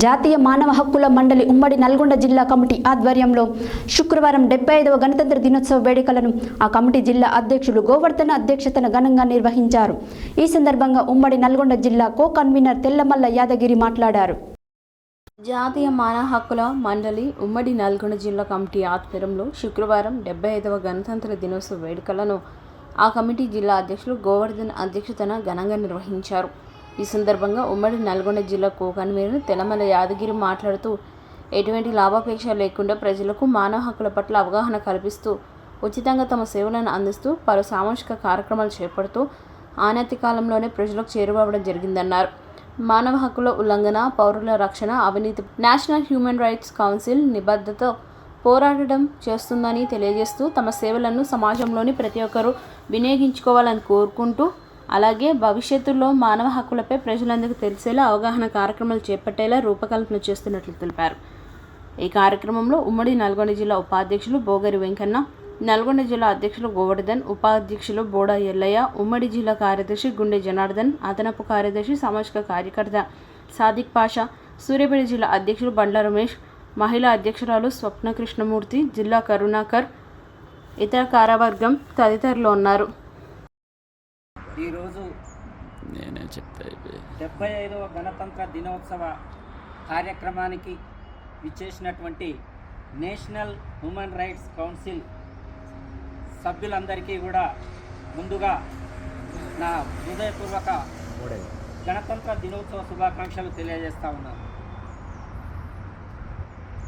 జాతీయ మానవ హక్కుల మండలి ఉమ్మడి నల్గొండ జిల్లా కమిటీ ఆధ్వర్యంలో శుక్రవారం డెబ్బై ఐదవ గణతంత్ర దినోత్సవ వేడుకలను ఆ కమిటీ జిల్లా అధ్యక్షులు గోవర్ధన అధ్యక్షతన ఘనంగా నిర్వహించారు. ఈ సందర్భంగా ఉమ్మడి నల్గొండ జిల్లా కో కన్వీనర్ తెల్లమల్ల యాదగిరి మాట్లాడారు. జాతీయ మానవ హక్కుల మండలి ఉమ్మడి నల్గొండ జిల్లా కమిటీ ఆధ్వర్యంలో శుక్రవారం డెబ్బై ఐదవ గణతంత్ర దినోత్సవ వేడుకలను ఆ కమిటీ జిల్లా అధ్యక్షులు గోవర్ధన్ అధ్యక్షతన ఘనంగా నిర్వహించారు. ఈ సందర్భంగా ఉమ్మడి నల్గొండ జిల్లా కో కన్వీనర్ తెలమల యాదగిరి మాట్లాడుతూ ఎటువంటి లాభాపేక్ష లేకుండా ప్రజలకు మానవ హక్కుల పట్ల అవగాహన కల్పిస్తూ ఉచితంగా తమ సేవలను అందిస్తూ పలు సామాజిక కార్యక్రమాలు చేపడుతూ ఆనాతి కాలంలోనే ప్రజలకు చేరువవ్వడం జరిగిందన్నారు. మానవ హక్కుల ఉల్లంఘన పౌరుల రక్షణ అవినీతి నేషనల్ హ్యూమన్ రైట్స్ కౌన్సిల్ నిబద్ధత పోరాడడం చేస్తుందని తెలియజేస్తూ తమ సేవలను సమాజంలోని ప్రతి ఒక్కరూ వినియోగించుకోవాలని కోరుకుంటూ అలాగే భవిష్యత్తులో మానవ హక్కులపై ప్రజలందరికీ తెలిసేలా అవగాహన కార్యక్రమాలు చేపట్టేలా రూపకల్పన చేస్తున్నట్లు తెలిపారు. ఈ కార్యక్రమంలో ఉమ్మడి నల్గొండ జిల్లా ఉపాధ్యక్షులు బోగరి వెంకన్న నల్గొండ జిల్లా అధ్యక్షులు గోవర్ధన్ ఉపాధ్యక్షులు బోడా ఎల్లయ్య ఉమ్మడి జిల్లా కార్యదర్శి గుండె జనార్దన్ అదనపు కార్యదర్శి సామాజిక కార్యకర్త సాదిక్ పాషా సూర్యాపేట జిల్లా అధ్యక్షులు బండ్ల రమేష్ మహిళా అధ్యక్షురాలు స్వప్న కృష్ణమూర్తి జిల్లా కరుణాకర్ ఇతర కార్యవర్గం తదితరులు ఉన్నారు. ఈరోజు నేనే చెప్తా. డెబ్బై ఐదవ గణతంత్ర దినోత్సవ కార్యక్రమానికి విచ్చేసినటువంటి నేషనల్ హ్యూమన్ రైట్స్ కౌన్సిల్ సభ్యులందరికీ కూడా ముందుగా నా హృదయపూర్వక గణతంత్ర దినోత్సవ శుభాకాంక్షలు తెలియజేస్తా ఉన్నాను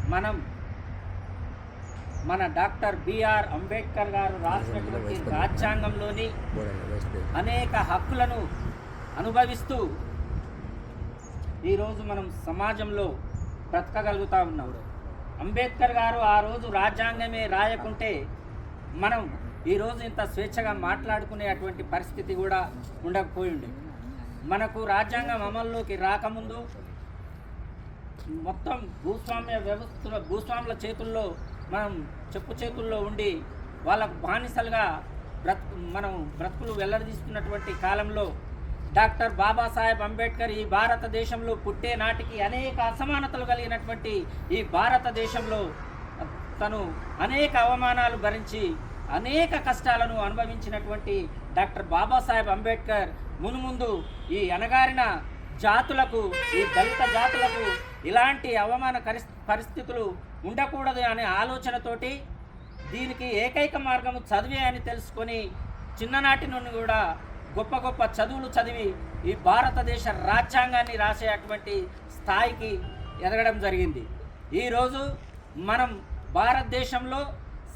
మనం మన డాక్టర్ బిఆర్ అంబేద్కర్ గారు రాసినటువంటి రాజ్యాంగంలోని అనేక హక్కులను అనుభవిస్తూ ఈరోజు మనం సమాజంలో బ్రతకగలుగుతా ఉన్నాం. అంబేద్కర్ గారు ఆ రోజు రాజ్యాంగమే రాయకుంటే మనం ఈరోజు ఇంత స్వేచ్ఛగా మాట్లాడుకునే అటువంటి పరిస్థితి కూడా ఉండకపోయింది మనకు రాజ్యాంగం అమల్లోకి రాకముందు మొత్తం భూస్వామ్య వ్యవస్థ భూస్వాముల చేతుల్లో మనం చెప్పు చేతుల్లో ఉండి వాళ్ళకు బానిసలుగా బ్రతు మనం బ్రతుకులు వెల్లడిస్తున్నటువంటి కాలంలో డాక్టర్ బాబాసాహెబ్ అంబేద్కర్ ఈ భారతదేశంలో పుట్టే నాటికి అనేక అసమానతలు కలిగినటువంటి ఈ భారతదేశంలో తను అనేక అవమానాలు భరించి అనేక కష్టాలను అనుభవించినటువంటి డాక్టర్ బాబాసాహెబ్ అంబేద్కర్ మునుముందు ఈ అణగారిన జాతులకు ఈ దళిత జాతులకు ఇలాంటి అవమాన పరిస్థితులు ఉండకూడదు అనే ఆలోచనతోటి దీనికి ఏకైక మార్గము చదివే అని తెలుసుకొని చిన్ననాటి నుండి కూడా గొప్ప గొప్ప చదువులు చదివి ఈ భారతదేశ రాజ్యాంగాన్ని రాసేటువంటి స్థాయికి ఎదగడం జరిగింది. ఈరోజు మనం భారతదేశంలో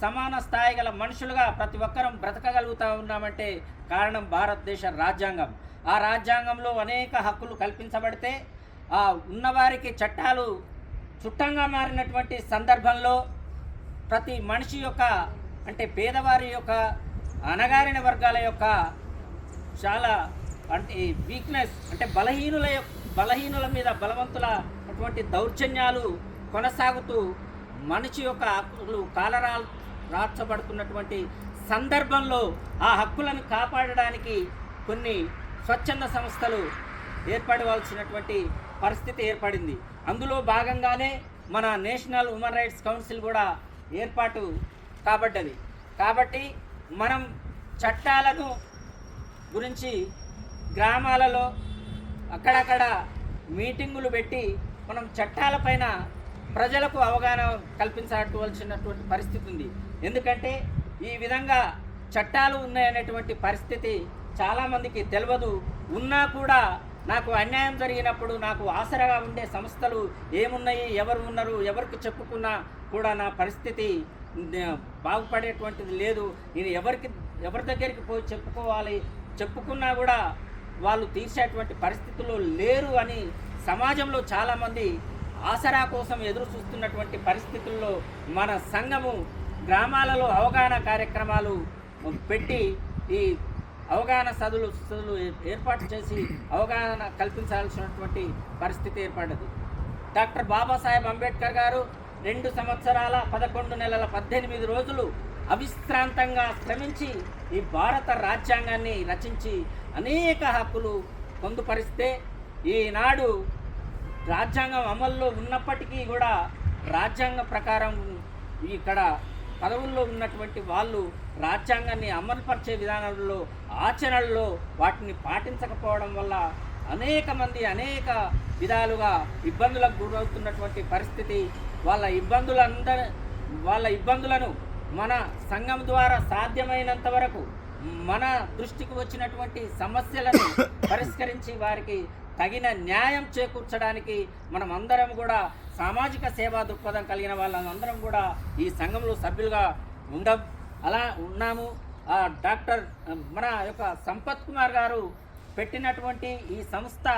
సమాన స్థాయి గల మనుషులుగా ప్రతి ఒక్కరం బ్రతకగలుగుతూ ఉన్నామంటే కారణం భారతదేశ రాజ్యాంగం. ఆ రాజ్యాంగంలో అనేక హక్కులు కల్పించబడితే ఆ ఉన్నవారికి చట్టాలు చుట్టంగా మారినటువంటి సందర్భంలో ప్రతి మనిషి యొక్క అంటే పేదవారి యొక్క అణగారిన వర్గాల యొక్క చాలా అంటే వీక్నెస్ అంటే బలహీనుల యొక్క బలహీనుల మీద బలవంతుల అటువంటి దౌర్జన్యాలు కొనసాగుతూ మనిషి యొక్క హక్కులు కాలరా రాచబడుతున్నటువంటి సందర్భంలో ఆ హక్కులను కాపాడడానికి కొన్ని స్వచ్ఛంద సంస్థలు ఏర్పడవలసినటువంటి పరిస్థితి ఏర్పడింది. అందులో భాగంగానే మన నేషనల్ హ్యూమన్ రైట్స్ కౌన్సిల్ కూడా ఏర్పాటు కాబడ్డది. కాబట్టి మనం చట్టాలను గురించి గ్రామాలలో అక్కడక్కడ మీటింగులు పెట్టి మనం చట్టాలపైన ప్రజలకు అవగాహన కల్పించవలసినటువంటి పరిస్థితి ఉంది. ఎందుకంటే ఈ విధంగా చట్టాలు ఉన్నాయనేటువంటి పరిస్థితి చాలామందికి తెలియదు ఉన్నా కూడా నాకు అన్యాయం జరిగినప్పుడు నాకు ఆసరాగా ఉండే సంస్థలు ఏమున్నాయి ఎవరు ఉన్నారు ఎవరికి చెప్పుకున్నా కూడా నా పరిస్థితి బాగుపడేటువంటిది లేదు. నేను ఎవరికి ఎవరి దగ్గరికి పోయి చెప్పుకోవాలి చెప్పుకున్నా కూడా వాళ్ళు తీర్చేటువంటి పరిస్థితుల్లో లేరు అని సమాజంలో చాలామంది ఆసరా కోసం ఎదురు చూస్తున్నటువంటి పరిస్థితుల్లో మన సంఘము గ్రామాలలో అవగాహన కార్యక్రమాలు పెట్టి ఈ అవగాహన సదులు సదులు ఏర్పాటు చేసి అవగాహన కల్పించాల్సినటువంటి పరిస్థితి ఏర్పడ్డది. డాక్టర్ బాబాసాహెబ్ అంబేద్కర్ గారు రెండు సంవత్సరాల పదకొండు నెలల పద్దెనిమిది రోజులు అవిశ్రాంతంగా శ్రమించి ఈ భారత రాజ్యాంగాన్ని రచించి అనేక హక్కులు పొందుపరిస్తే ఈనాడు రాజ్యాంగం అమల్లో ఉన్నప్పటికీ కూడా రాజ్యాంగ ప్రకారం ఇక్కడ పదవుల్లో ఉన్నటువంటి వాళ్ళు రాజ్యాంగాన్ని అమలుపరిచే విధానంలో ఆచరణలో వాటిని పాటించకపోవడం వల్ల అనేక మంది అనేక విధాలుగా ఇబ్బందులకు గురవుతున్నటువంటి పరిస్థితి. వాళ్ళ ఇబ్బందులందరి వాళ్ళ ఇబ్బందులను మన సంఘం ద్వారా సాధ్యమైనంత వరకు మన దృష్టికి వచ్చినటువంటి సమస్యలను పరిష్కరించి వారికి తగిన న్యాయం చేకూర్చడానికి మనం అందరం కూడా సామాజిక సేవా దృక్పథం కలిగిన వాళ్ళందరం కూడా ఈ సంఘంలో సభ్యులుగా ఉండం అలా ఉన్నాము. ఆ డాక్టర్ మన యొక్క సంపత్ కుమార్ గారు పెట్టినటువంటి ఈ సంస్థ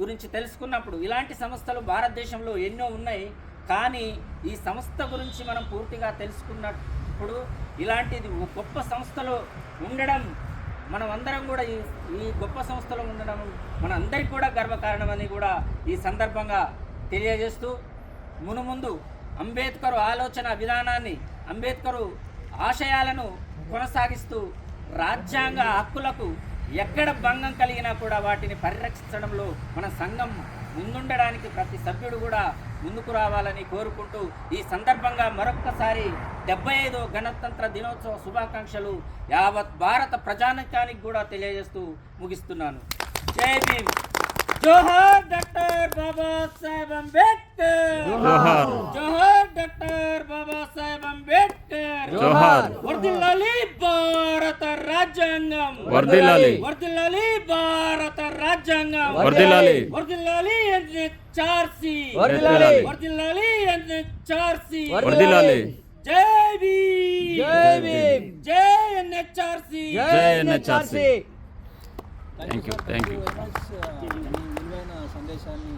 గురించి తెలుసుకున్నప్పుడు ఇలాంటి సంస్థలు భారతదేశంలో ఎన్నో ఉన్నాయి. కానీ ఈ సంస్థ గురించి మనం పూర్తిగా తెలుసుకున్నప్పుడు ఇలాంటిది ఒక గొప్ప సంస్థలో ఉండడం మనం అందరం కూడా ఈ ఈ గొప్ప సంస్థలో ఉండడం మన అందరికీ కూడా గర్వకారణమని కూడా ఈ సందర్భంగా తెలియజేస్తూ మునుముందు అంబేద్కర్ ఆలోచన విధానాన్ని అంబేద్కర్ ఆశయాలను కొనసాగిస్తూ రాజ్యాంగ హక్కులకు ఎక్కడ భంగం కలిగినా కూడా వాటిని పరిరక్షించడంలో మన సంఘం ముందుండడానికి ప్రతి సభ్యుడు కూడా ముందుకు రావాలని కోరుకుంటూ ఈ సందర్భంగా మరొక్కసారి డెబ్బై ఐదో గణతంత్ర దినోత్సవ శుభాకాంక్షలు యావత్ భారత ప్రజానికానికి కూడా తెలియజేస్తూ ముగిస్తున్నాను. జై భీమ్. జోహార్ డాక్టర్ బాబాసాహెబ్ అంబేద్కర్. జోహార్. డాక్టర్ బాబాసాహెబ్ అంబేద్కర్. జోహార్. రాజ్యాంగం. వర్ధిల్లాలి. వర్ధిల్లాలి భారత రాజ్యాంగం. వర్ధిల్లాలి. వర్ధిల్లాలి చార్సి వర్ధిల్లాలి. వర్ధిల్లాలి చార్సి వర్ధిల్లాలి. జై భీమ్. జై భీమ్. జై ఎన్హెచ్ఆర్సి. జై N H R C. Thank you thank you సందేశాన్ని